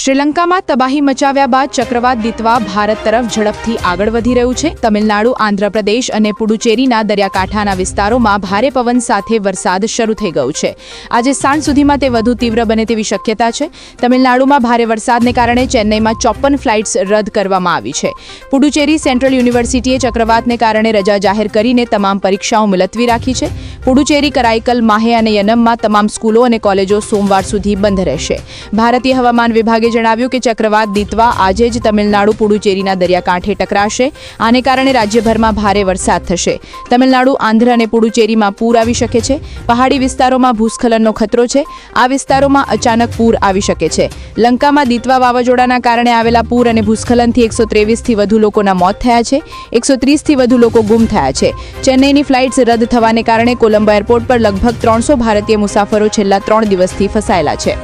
શ્રીલંકામાં તબાહી મચાવ્યા બાદ ચક્રવાત દીતવા ભારત તરફ ઝડપથી આગળ વધી રહ્યું છે. તમિલનાડુ, આંધ્રપ્રદેશ અને પુડુચેરીના દરિયાકાંઠાના વિસ્તારોમાં ભારે પવન સાથે વરસાદ શરૂ થઈ ગયો છે. આજે સાંજ સુધીમાં તે વધુ તીવ્ર બને તેવી શક્યતા છે. તમિલનાડુમાં ભારે વરસાદને કારણે ચેન્નઈમાં ચોપ્પન ફ્લાઇટ્સ રદ કરવામાં આવી છે. પુડુચેરી સેન્ટ્રલ યુનિવર્સિટીએ ચક્રવાતને કારણે રજા જાહેર કરીને તમામ પરીક્ષાઓ મુલતવી રાખી છે. પુડુચેરી કરાઈકલ માહે અને યનમમાં તમામ સ્કૂલો અને કોલેજો સોમવાર સુધી બંધ રહેશે. ભારતીય હવામાન વિભાગે જણાવ્યું કે ચક્રવાત દીતવા આજે જ તમિલનાડુ પુડુચેરીના દરિયાકાંઠે ટકરાશે. આને કારણે રાજ્યભરમાં ભારે વરસાદ થશે. તમિલનાડુ, આંધ્ર અને પુડુચેરીમાં પૂર આવી શકે છે. પહાડી વિસ્તારોમાં ભૂસ્ખલનનો ખતરો છે. આ વિસ્તારોમાં અચાનક પૂર આવી શકે છે. લંકામાં દીતવા વાવાઝોડાના કારણે આવેલા પૂર અને ભૂસ્ખલનથી એકસો ત્રેવીસથી વધુ લોકોના મોત થયા છે. એકસો ત્રીસથી વધુ લોકો ગુમ થયા છે. ચેન્નઈની ફ્લાઇટ્સ રદ થવાને કારણે કોલંબો એરપોર્ટ પર લગભગ ત્રણસો ભારતીય મુસાફરો છેલ્લા ત્રણ દિવસથી ફસાયેલા છે.